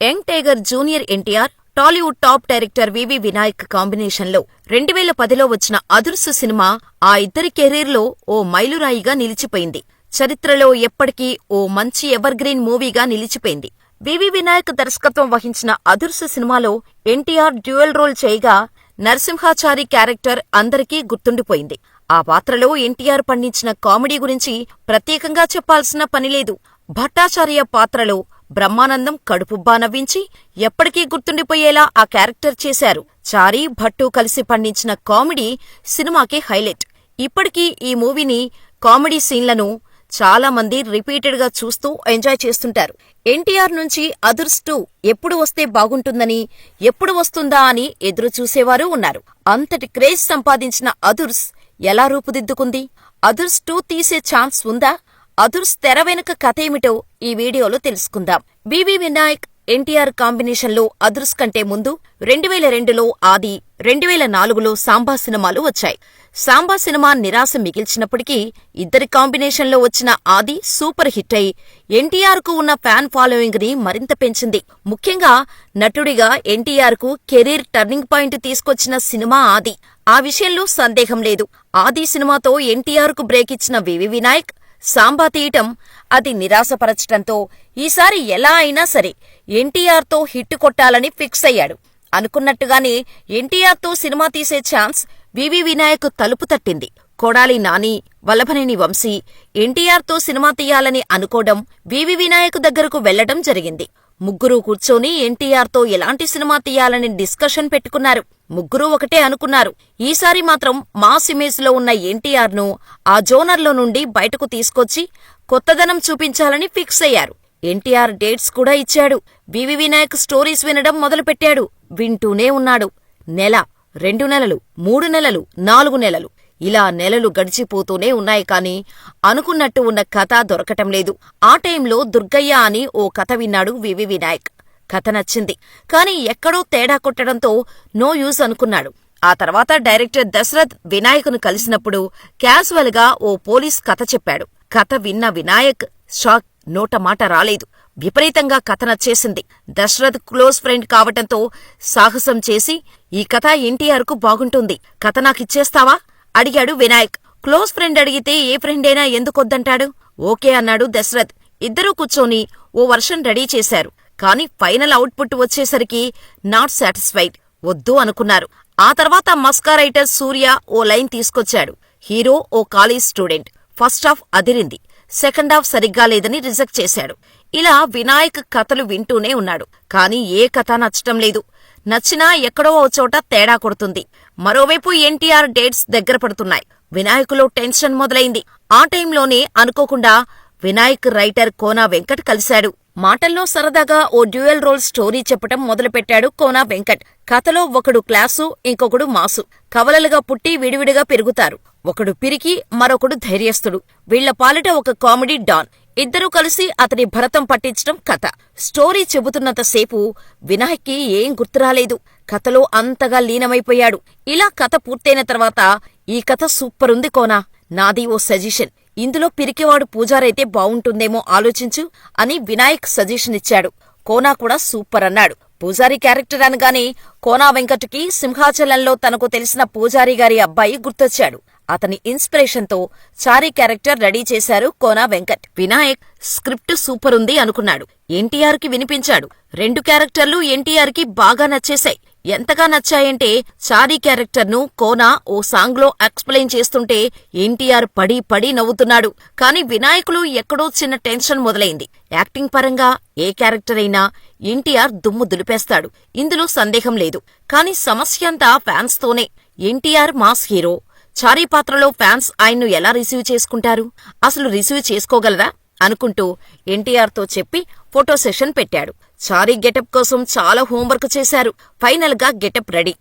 Young tiger junior NTR Tollywood top director VV Vinayak కాంబినేషన్లో రెండు వేల పదిలో వచ్చిన అదుర్సు సినిమా ఆ ఇద్దరి కెరీర్లో ఓ మైలురాయిగా నిలిచిపోయింది. చరిత్రలో ఎప్పటికీ ఓ మంచి ఎవర్గ్రీన్ మూవీగా నిలిచిపోయింది. వివి వినాయక్ దర్శకత్వం వహించిన అదుర్సు సినిమాలో ఎన్టీఆర్ డ్యూయల్ రోల్ చేయగా నరసింహాచారి క్యారెక్టర్ అందరికీ గుర్తుండిపోయింది. ఆ పాత్రలో ఎన్టీఆర్ పండించిన కామెడీ గురించి ప్రత్యేకంగా చెప్పాల్సిన పనిలేదు భట్టాచార్య పాత్రలో బ్రహ్మానందం కడుపుబ్బా నవ్వించి ఎప్పటికీ గుర్తుండిపోయేలా ఆ క్యారెక్టర్ చేశారు. చారీ భట్టు కలిసి పండించిన కామెడీ సినిమాకి హైలైట్. ఇప్పటికీ ఈ మూవీని కామెడీ సీన్లను చాలా మంది రిపీటెడ్గా చూస్తూ ఎంజాయ్ చేస్తుంటారు. ఎన్టీఆర్ నుంచి అదర్స్ టూ ఎప్పుడు వస్తే బాగుంటుందని ఎప్పుడు వస్తుందా అని ఎదురు చూసేవారు ఉన్నారు. అంతటి క్రేజ్ సంపాదించిన అదుర్స్ ఎలా రూపుదిద్దుకుంది? అదుర్స్ టూ తీసే ఛాన్స్ ఉందా? అదుర్స్ తెర వెనుక కథేమిటో ఈ వీడియోలో తెలుసుకుందాం. బివి వినాయక్ ఎన్టీఆర్ కాంబినేషన్లో అదుర్స్ కంటే ముందు రెండు వేల రెండులో ఆది రెండు వేల నాలుగులో సాంబా సినిమాలు వచ్చాయి. సాంబా సినిమా నిరాశ మిగిల్చినప్పటికీ ఇద్దరి కాంబినేషన్లో వచ్చిన ఆది సూపర్ హిట్ అయి ఎన్టీఆర్కు ఉన్న ఫ్యాన్ ఫాలోయింగ్ని మరింత పెంచింది. ముఖ్యంగా నటుడిగా ఎన్టీఆర్కు కెరీర్ టర్నింగ్ పాయింట్ తీసుకొచ్చిన సినిమా ఆది. ఆ విషయంలో సందేహం లేదు. ఆది సినిమాతో ఎన్టీఆర్కు బ్రేక్ ఇచ్చిన వివి వినాయక్ సాంబా తీయటం అది నిరాశపరచటంతో ఈసారి ఎలా అయినా సరే ఎన్టీఆర్తో హిట్ కొట్టాలని ఫిక్స్ అయ్యాడు. అనుకున్నట్టుగానే ఎన్టీఆర్తో సినిమా తీసే ఛాన్స్ వివి వినాయక్ తలుపు తట్టింది. కొడాలి నాని వల్లభనేని వంశీ ఎన్టీఆర్తో సినిమా తీయాలని అనుకోవడం వివి వినాయక్ దగ్గరకు వెళ్ళడం జరిగింది. ముగ్గురూ కూర్చొని ఎన్టీఆర్తో ఎలాంటి సినిమా తీయాలని డిస్కషన్ పెట్టుకున్నారు. ముగ్గురూ ఒకటే అనుకున్నారు. ఈసారి మాత్రం మాస్ ఇమేజ్లో ఉన్న ఎన్టీఆర్ను ఆ జోనర్లో నుండి బయటకు తీసుకొచ్చి కొత్తదనం చూపించాలని ఫిక్స్ అయ్యారు. ఎన్టీఆర్ డేట్స్ కూడా ఇచ్చాడు. వివి వినాయక్ స్టోరీస్ వినడం మొదలుపెట్టాడు. వింటూనే ఉన్నాడు. నెల రెండు నెలలు మూడు నెలలు నాలుగు నెలలు. ఇలా నెలలు గడిచిపోతూనే ఉన్నాయి కాని అనుకున్నట్టు ఉన్న కథ దొరకటం లేదు. ఆ టైంలో దుర్గయ్య అని ఓ కథ విన్నాడు వివి వినాయక్. కథ నచ్చింది. కాని ఎక్కడో తేడా కొట్టడంతో నో యూజ్ అనుకున్నాడు. ఆ తర్వాత డైరెక్టర్ దశరథ్ వినాయకును కలిసినప్పుడు క్యాజువల్గా ఓ పోలీస్ కథ చెప్పాడు. కథ విన్న వినాయక్ షాక్ నోట మాట రాలేదు. విపరీతంగా కథ నచ్చేసింది. దశరథ్ క్లోజ్ ఫ్రెండ్ కావటంతో సాహసం చేసి ఈ కథ ఎన్టీఆర్కు బాగుంటుంది. కథ నాకిచ్చేస్తావా అడిగాడు వినాయక్. క్లోజ్ ఫ్రెండ్ అడిగితే ఏ ఫ్రెండైనా ఎందుకొద్దంటాడు ఓకే అన్నాడు దశరథ్. ఇద్దరూ కూర్చొని ఓ వర్షన్ రెడీ చేశారు. కాని ఫైనల్ అవుట్పుట్ వచ్చేసరికి నాట్ సాటిస్ఫైడ్. వద్దు అనుకున్నారు. ఆ తర్వాత మస్కా రైటర్ సూర్య ఓ లైన్ తీసుకొచ్చాడు. హీరో ఓ కాలేజ్ స్టూడెంట్. ఫస్ట్ హాఫ్ అదిరింది. సెకండ్ హాఫ్ సరిగ్గా లేదని రిజెక్ట్ చేశాడు. ఇలా వినాయక్ కథలు వింటూనే ఉన్నాడు. కాని ఏ కథ నచ్చటం లేదు. నచ్చినా ఎక్కడో ఓ చోట తేడా కొడుతుంది. మరోవైపు ఎన్టీఆర్ డేట్స్ దగ్గర పడుతున్నాయి. వినాయకులో టెన్షన్ మొదలైంది. ఆ టైంలోనే అనుకోకుండా వినాయక్ రైటర్ కోనా వెంకట్ కలిశాడు. మాటల్లో సరదాగా ఓ డ్యూయల్ రోల్ స్టోరీ చెప్పటం మొదలుపెట్టాడు కోనా వెంకట్. కథలో ఒకడు క్లాసు ఇంకొకడు మాసు. కవలలుగా పుట్టి విడివిడిగా పెరుగుతారు. ఒకడు పిరికి మరొకడు ధైర్యస్తుడు. వీళ్ళ పాలిట ఒక కామెడీ డాన్. ఇద్దరూ కలిసి అతని భరతం పట్టించడం కథ. స్టోరీ చెబుతున్నంతసేపు వినాయక్కి ఏం గుర్తురాలేదు. కథలో అంతగా లీనమైపోయాడు. ఇలా కథ పూర్తయిన తర్వాత ఈ కథ సూపర్ ఉంది కోనా. నాది ఓ సజెషన్. ఇందులో పిరికివాడు పూజారైతే బావుంటుందేమో ఆలోచించు అని వినాయక్ సజెషన్ ఇచ్చాడు. కోనా కూడా సూపర్ అన్నాడు. పూజారి క్యారెక్టర్ అనగానే కోనా వెంకట్కి సింహాచలంలో తనకు తెలిసిన పూజారి గారి అబ్బాయి గుర్తొచ్చాడు. అతని ఇన్స్పిరేషన్తో చారీ క్యారెక్టర్ రెడీ చేశారు కోనా వెంకట్. వినాయక్ స్క్రిప్ట్ సూపర్ ఉంది అనుకున్నాడు. ఎన్టీఆర్కి వినిపించాడు. రెండు క్యారెక్టర్లు ఎన్టీఆర్కి బాగా నచ్చేశాయి. ఎంతగా నచ్చాయంటే చారీ క్యారెక్టర్ను కోనా ఓ సాంగ్లో ఎక్స్ప్లెయిన్ చేస్తుంటే ఎన్టీఆర్ పడి పడి నవ్వుతున్నాడు. కాని వినాయకులు ఎక్కడో చిన్న టెన్షన్ మొదలైంది. యాక్టింగ్ పరంగా ఏ క్యారెక్టర్ అయినా ఎన్టీఆర్ దుమ్ము దులిపేస్తాడు. ఇందులో సందేహం లేదు. కాని సమస్యంతా ఫ్యాన్స్తోనే. NTR mass hero. చారీ పాత్రలో ఫ్యాన్స్ ఆయన్ను ఎలా రిసీవ్ చేసుకుంటారు? అసలు రిసీవ్ చేసుకోగలరా? అనుకుంటూ ఎన్టీఆర్తో చెప్పి ఫోటో సెషన్ పెట్టాడు. చారీ గెటప్ కోసం చాలా హోంవర్క్ చేశారు. ఫైనల్గా గెటప్ రెడీ.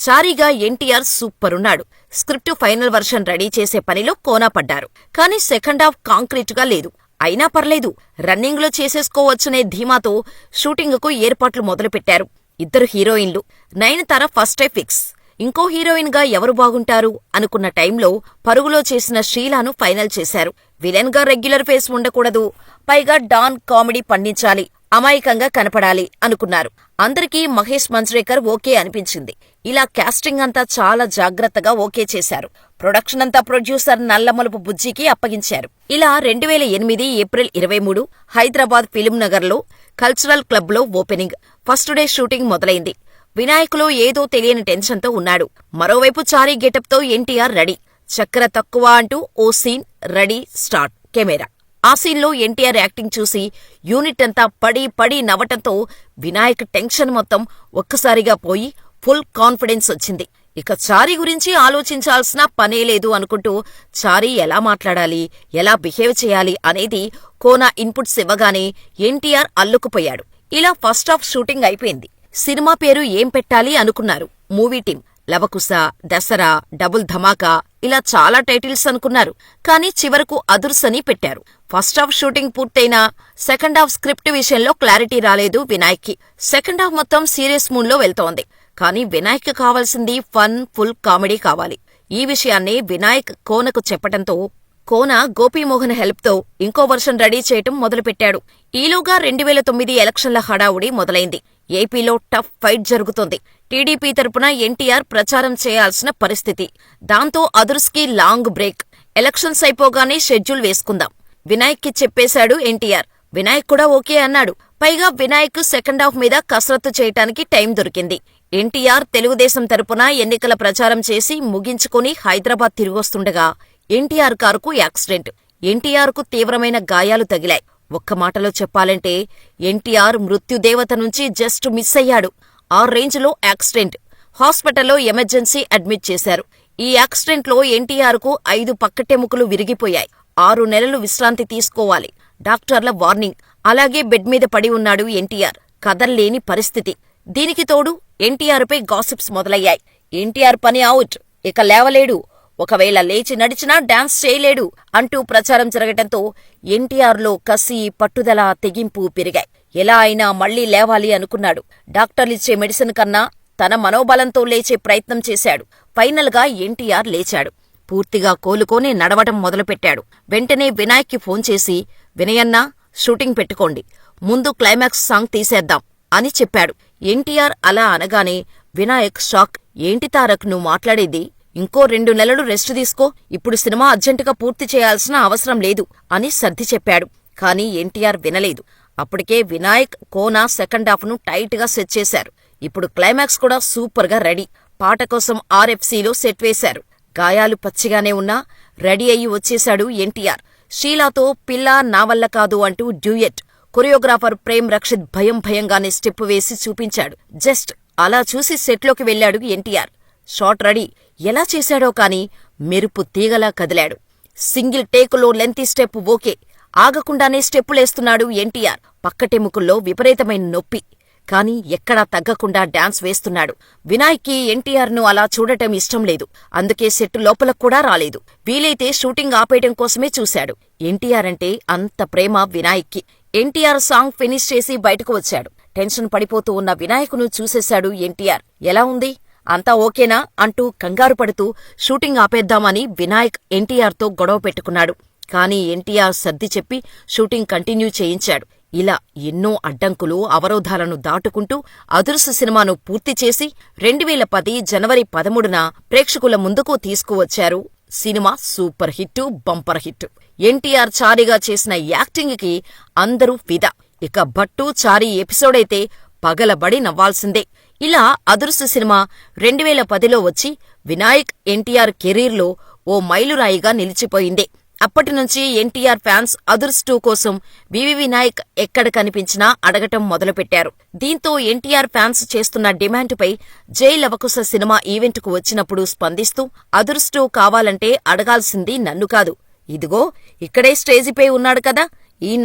చారీగా ఎన్టీఆర్ సూపర్ ఉన్నాడు. స్క్రిప్ట్ ఫైనల్ వర్షన్ రెడీ చేసే పనిలో కోనా పడ్డారు. కానీ సెకండ్ హాఫ్ కాంక్రీట్గా లేదు. అయినా పర్లేదు. రన్నింగ్లో చేసేసుకోవచ్చునే ధీమాతో షూటింగుకు ఏర్పాట్లు మొదలుపెట్టారు. ఇద్దరు హీరోయిన్లు. నయనతార ఫస్టే ఫిక్స్. ఇంకో హీరోయిన్గా ఎవరు బాగుంటారు? అనుకున్న టైంలో పరుగులో చేసిన షీలాను ఫైనల్ చేశారు. విలన్గా రెగ్యులర్ ఫేస్ ఉండకూడదు. పైగా డాన్ కామెడీ పండించాలి. అమాయకంగా కనపడాలి అనుకున్నారు. అందరికీ మహేష్ మంజ్రేకర్ ఓకే అనిపించింది. ఇలా కాస్టింగ్ అంతా చాలా జాగ్రత్తగా ఓకే చేశారు. ప్రొడక్షన్ అంతా ప్రొడ్యూసర్ నల్లమలుపు బుజ్జికి అప్పగించారు. ఇలా రెండు వేల ఎనిమిది ఏప్రిల్ ఇరవై మూడు హైదరాబాద్ ఫిలిం నగర్లో కల్చరల్ క్లబ్లో ఓపెనింగ్ ఫస్ట్ డే షూటింగ్ మొదలైంది. వినాయకులో ఏదో తెలియని టెన్షన్తో ఉన్నాడు. మరోవైపు చారీ గెటప్తో ఎన్టీఆర్ రెడీ. చక్కెర తక్కువ అంటూ ఓ సీన్ రెడీ స్టార్ట్. కెమెరా. ఆ సీన్లో ఎన్టీఆర్ యాక్టింగ్ చూసి యూనిట్ అంతా పడి పడి నవ్వటంతో వినాయక్ టెన్షన్ మొత్తం ఒక్కసారిగా పోయి ఫుల్ కాన్ఫిడెన్స్ వచ్చింది. ఇక చారీ గురించి ఆలోచించాల్సిన పనే లేదు అనుకుంటూ చారీ ఎలా మాట్లాడాలి ఎలా బిహేవ్ చేయాలి అనేది కోనా ఇన్పుట్స్ ఇవ్వగానే ఎన్టీఆర్ అల్లుకుపోయాడు. ఇలా ఫస్ట్ హాఫ్ షూటింగ్ అయిపోయింది. సినిమా పేరు ఏం పెట్టాలి అనుకున్నారు movie team. Lavakusa Dasara double Dhamaka ఇలా చాలా టైటిల్స్ అనుకున్నారు. కానీ చివరకు అదుర్సని పెట్టారు. ఫస్ట్ హాఫ్ షూటింగ్ పూర్తయినా సెకండ్ హాఫ్ స్క్రిప్ట్ విషయంలో క్లారిటీ రాలేదు వినాయక్కి. సెకండ్ హాఫ్ మొత్తం సీరియస్ మూడ్లో వెళ్తోంది. కానీ వినాయక్ కావాల్సింది ఫన్ ఫుల్ కామెడీ కావాలి. ఈ విషయాన్ని వినాయక్ కోనకు చెప్పటంతో కోన గోపీమోహన్ హెల్ప్తో ఇంకో వర్షన్ రెడీ చేయటం మొదలుపెట్టాడు. ఈలోగా రెండు వేల తొమ్మిది ఎలక్షన్ల హడావుడి మొదలైంది. ఏపీలో టఫ్ ఫైట్ జరుగుతోంది. టీడీపీ తరపున ఎన్టీఆర్ ప్రచారం చేయాల్సిన పరిస్థితి. దాంతో అదుర్స్కి లాంగ్ బ్రేక్. ఎలక్షన్స్ అయిపోగానే షెడ్యూల్ వేసుకుందాం. వినాయక్కి చెప్పేశాడు ఎన్టీఆర్. వినాయక్ కూడా ఓకే అన్నాడు. పైగా వినాయక్ సెకండ్ హాఫ్ మీద కసరత్తు చేయటానికి టైం దొరికింది. ఎన్టీఆర్ తెలుగుదేశం తరపున ఎన్నికల ప్రచారం చేసి ముగించుకుని హైదరాబాద్ తిరిగొస్తుండగా ఎన్టీఆర్ కారుకు యాక్సిడెంట్. ఎన్టీఆర్కు తీవ్రమైన గాయాలు తగిలాయి. ఒక్క మాటలో చెప్పాలంటే ఎన్టీఆర్ మృత్యుదేవత నుంచి జస్ట్ మిస్ అయ్యాడు. ఆ రేంజ్లో యాక్సిడెంట్. హాస్పిటల్లో ఎమర్జెన్సీ అడ్మిట్ చేశారు. ఈ యాక్సిడెంట్లో ఎన్టీఆర్కు ఐదు పక్కటెముకలు విరిగిపోయాయి. ఆరు నెలలు విశ్రాంతి తీసుకోవాలి. డాక్టర్ల వార్నింగ్. అలాగే బెడ్ మీద పడి ఉన్నాడు ఎన్టీఆర్. కదల్లేని పరిస్థితి. దీనికి తోడు ఎన్టీఆర్పై గాసిప్స్ మొదలయ్యాయి. ఎన్టీఆర్ పని అవుట్. ఇక లేవలేడు. ఒకవేళ లేచి నడిచినా డాన్స్ చేయలేడు అంటూ ప్రచారం జరగటంతో ఎన్టీఆర్లో కసి పట్టుదల తెగింపు పెరిగాయి. ఎలా అయినా మళ్ళీ లేవాలి అనుకున్నాడు. డాక్టర్లిచ్చే మెడిసిన్ కన్నా తన మనోబలంతో లేచే ప్రయత్నం చేశాడు. ఫైనల్గా ఎన్టీఆర్ లేచాడు. పూర్తిగా కోలుకొని నడవటం మొదలుపెట్టాడు. వెంటనే వినాయక్కి ఫోన్ చేసి వినయన్నా షూటింగ్ పెట్టుకోండి. ముందు క్లైమాక్స్ సాంగ్ తీసేద్దాం అని చెప్పాడు. ఎన్టీఆర్ అలా అనగానే వినాయక్ షాక్. ఏంటి తారక్ నువ్వు మాట్లాడేది? ఇంకో రెండు నెలలు రెస్ట్ తీసుకో. ఇప్పుడు సినిమా అర్జెంటుగా పూర్తి చేయాల్సిన అవసరం లేదు అని సర్ది చెప్పాడు. కానీ ఎన్టీఆర్ వినలేదు. అప్పటికే వినాయక్ కోనా సెకండ్ హాఫ్ను టైట్గా సెట్ చేశారు. ఇప్పుడు క్లైమాక్స్ కూడా సూపర్గా రెడీ. పాట కోసం ఆర్ఎఫ్సీలో సెట్ వేశారు. గాయాలు పచ్చిగానే ఉన్నా రెడీ అయ్యి వచ్చేశాడు ఎన్టీఆర్. షీలాతో పిల్ల నా వల్ల కాదు అంటూ డ్యూయెట్. కొరియోగ్రాఫర్ ప్రేమ్ రక్షిత్ భయం భయంగానే స్టెప్ వేసి చూపించాడు. జస్ట్ అలా చూసి సెట్లోకి వెళ్ళాడు ఎన్టీఆర్. Shot ready. ఎలా చేశాడో కాని మెరుపు తీగలా కదిలాడు. సింగిల్ టేకులో లెంతి స్టెప్ ఓకే. ఆగకుండానే స్టెప్పులేస్తున్నాడు ఎన్టీఆర్. పక్కటెముకల్లో విపరీతమైన నొప్పి. కాని ఎక్కడా తగ్గకుండా డాన్స్ వేస్తున్నాడు. వినాయ్కి ఎన్టీఆర్ను అలా చూడటం ఇష్టం లేదు. అందుకే సెట్టు లోపలకు కూడా రాలేదు. వీలైతే షూటింగ్ ఆపేయడం కోసమే చూశాడు. ఎన్టీఆర్ అంటే అంత ప్రేమ వినాయక్కి. ఎన్టీఆర్ సాంగ్ ఫినిష్ చేసి బయటకు వచ్చాడు. టెన్షన్ పడిపోతూ ఉన్న వినాయకును చూసేశాడు ఎన్టీఆర్. ఎలా ఉంది? అంతా ఓకేనా అంటూ కంగారు పడుతూ షూటింగ్ ఆపేద్దామని వినాయక్ ఎన్టీఆర్తో గొడవ పెట్టుకున్నాడు. కానీ ఎన్టీఆర్ సర్ది చెప్పి షూటింగ్ కంటిన్యూ చేయించాడు. ఇలా ఎన్నో అడ్డంకులు అవరోధాలను దాటుకుంటూ అదృశ్య సినిమాను పూర్తి చేసి రెండు వేల పది జనవరి పదమూడున ప్రేక్షకుల ముందుకు తీసుకువచ్చారు. Cinema super hit bumper hit NTR చారిగా చేసిన యాక్టింగ్కి అందరూ ఫిదా. ఇక భట్టు చారీ ఎపిసోడైతే పగలబడి నవ్వాల్సిందే. ఇలా అదృశ్య సినిమా రెండువేల పదిలో వచ్చి వినాయక్ ఎన్టీఆర్ కెరీర్లో ఓ మైలురాయిగా నిలిచిపోయింది. అప్పటినుంచి ఎన్టీఆర్ ఫ్యాన్స్ అదుర్స్ టూ కోసం వివి వినాయక్ ఎక్కడ కనిపించినా అడగటం మొదలుపెట్టారు. దీంతో ఎన్టీఆర్ ఫ్యాన్స్ చేస్తున్న డిమాండ్పై జై లవకుశ సినిమా ఈవెంట్కు వచ్చినప్పుడు స్పందిస్తూ అదుర్స్ టూ కావాలంటే అడగాల్సింది నన్ను కాదు. ఇదిగో ఇక్కడే స్టేజిపై ఉన్నాడు కదా. ఈ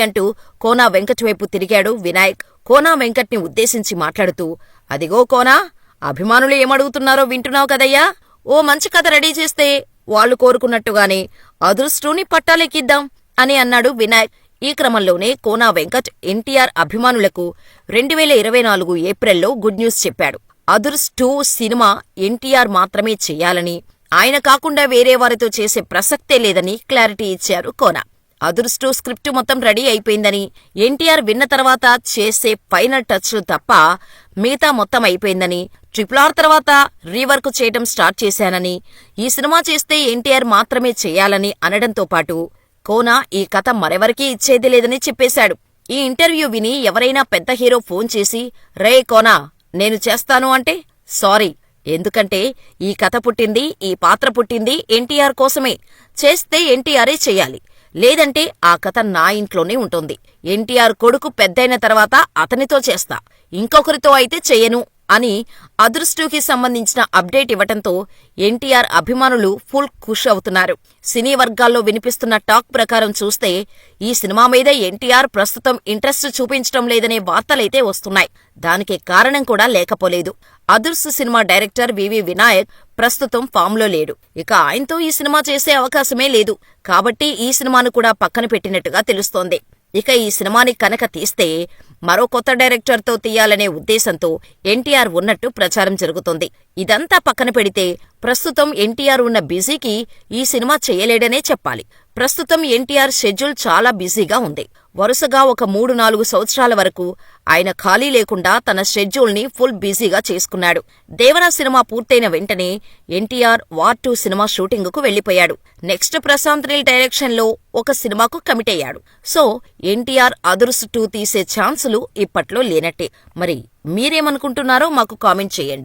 అంటూ కోనా వెంకట్ వైపు తిరిగాడు వినాయక్. కోనా వెంకట్ని ఉద్దేశించి మాట్లాడుతూ అదిగో కోనా అభిమానులు ఏమడుగుతున్నారో వింటున్నావు కదయ్యా. ఓ మంచి కథ రెడీ చేస్తే వాళ్ళు కోరుకున్నట్టుగానే అదృష్టూని పట్టాలెక్కిద్దాం అని అన్నాడు వినాయక్. ఈ క్రమంలోనే కోనా వెంకట్ ఎన్టీఆర్ అభిమానులకు రెండు వేల ఇరవై నాలుగు ఏప్రిల్లో గుడ్ న్యూస్ చెప్పాడు. అదుర్స్ టూ సినిమా ఎన్టీఆర్ మాత్రమే చెయ్యాలని ఆయన కాకుండా వేరే వారితో చేసే ప్రసక్తే లేదని క్లారిటీ ఇచ్చారు కోనా. అదృష్టం స్క్రిప్ట్ మొత్తం రెడీ అయిపోయిందని ఎన్టీఆర్ విన్న తర్వాత చేసే ఫైనల్ టచ్లు తప్ప మిగతా మొత్తం అయిపోయిందని ట్రిపుల్ ఆర్ తర్వాత రీవర్క్ చేయటం స్టార్ట్ చేశానని ఈ సినిమా చేస్తే ఎన్టీఆర్ మాత్రమే చేయాలని అనడంతో పాటు కోనా ఈ కథ మరెవరికీ ఇచ్చేది లేదని చెప్పేశాడు. ఈ ఇంటర్వ్యూ విని ఎవరైనా పెద్ద హీరో ఫోన్ చేసి రే కోనా నేను చేస్తాను అంటే సారీ ఎందుకంటే ఈ కథ పుట్టింది ఈ పాత్ర పుట్టింది ఎన్టీఆర్ కోసమే. చేస్తే ఎన్టీఆరే చేయాలి. లేదంటే ఆ కథ నా ఇంట్లోనే ఉంటుంది. ఎన్టీఆర్ కొడుకు పెద్దయిన తర్వాత అతనితో చేస్తా. ఇంకొకరితో అయితే చెయ్యను అని అదృష్టుకి సంబంధించిన అప్డేట్ ఇవ్వటంతో ఎన్టీఆర్ అభిమానులు ఫుల్ ఖుష్ అవుతున్నారు. సినీ వర్గాల్లో వినిపిస్తున్న టాక్ ప్రకారం చూస్తే ఈ సినిమా మీద ఎన్టీఆర్ ప్రస్తుతం ఇంట్రెస్ట్ చూపించడం లేదనే వార్తలైతే వస్తున్నాయి. దానికి కారణం కూడా లేకపోలేదు. అదృష్ట సినిమా డైరెక్టర్ వివి వినాయక్ ప్రస్తుతం ఫామ్లో లేడు. ఇక ఆయనతో ఈ సినిమా చేసే అవకాశమే లేదు. కాబట్టి ఈ సినిమాను కూడా పక్కన పెట్టినట్టుగా తెలుస్తోంది. ఇక ఈ సినిమాని కనుక తీస్తే మరో కొత్త డైరెక్టర్తో తీయాలనే ఉద్దేశంతో ఎన్టీఆర్ ఉన్నట్టు ప్రచారం జరుగుతోంది. ఇదంతా పక్కన పెడితే ప్రస్తుతం ఎన్టీఆర్ ఉన్న బిజీకి ఈ సినిమా చేయలేడనే చెప్పాలి. ప్రస్తుతం ఎన్టీఆర్ షెడ్యూల్ చాలా బిజీగా ఉంది. వరుసగా ఒక మూడు నాలుగు సంవత్సరాల వరకు ఆయన ఖాళీ లేకుండా తన షెడ్యూల్ని ఫుల్ బిజీగా చేసుకున్నాడు. దేవరా సినిమా పూర్తయిన వెంటనే ఎన్టీఆర్ వార్ టూ సినిమా షూటింగుకు వెళ్ళిపోయాడు నెక్స్ట్ ప్రశాంత్ నీల్ డైరెక్షన్లో ఒక సినిమాకు కమిట్ అయ్యాడు. సో ఎన్టీఆర్ అదుర్స్ టూ తీసే ఛాన్సులు ఇప్పట్లో లేనట్టే. మరి మీరేమనుకుంటున్నారో మాకు కామెంట్ చేయండి.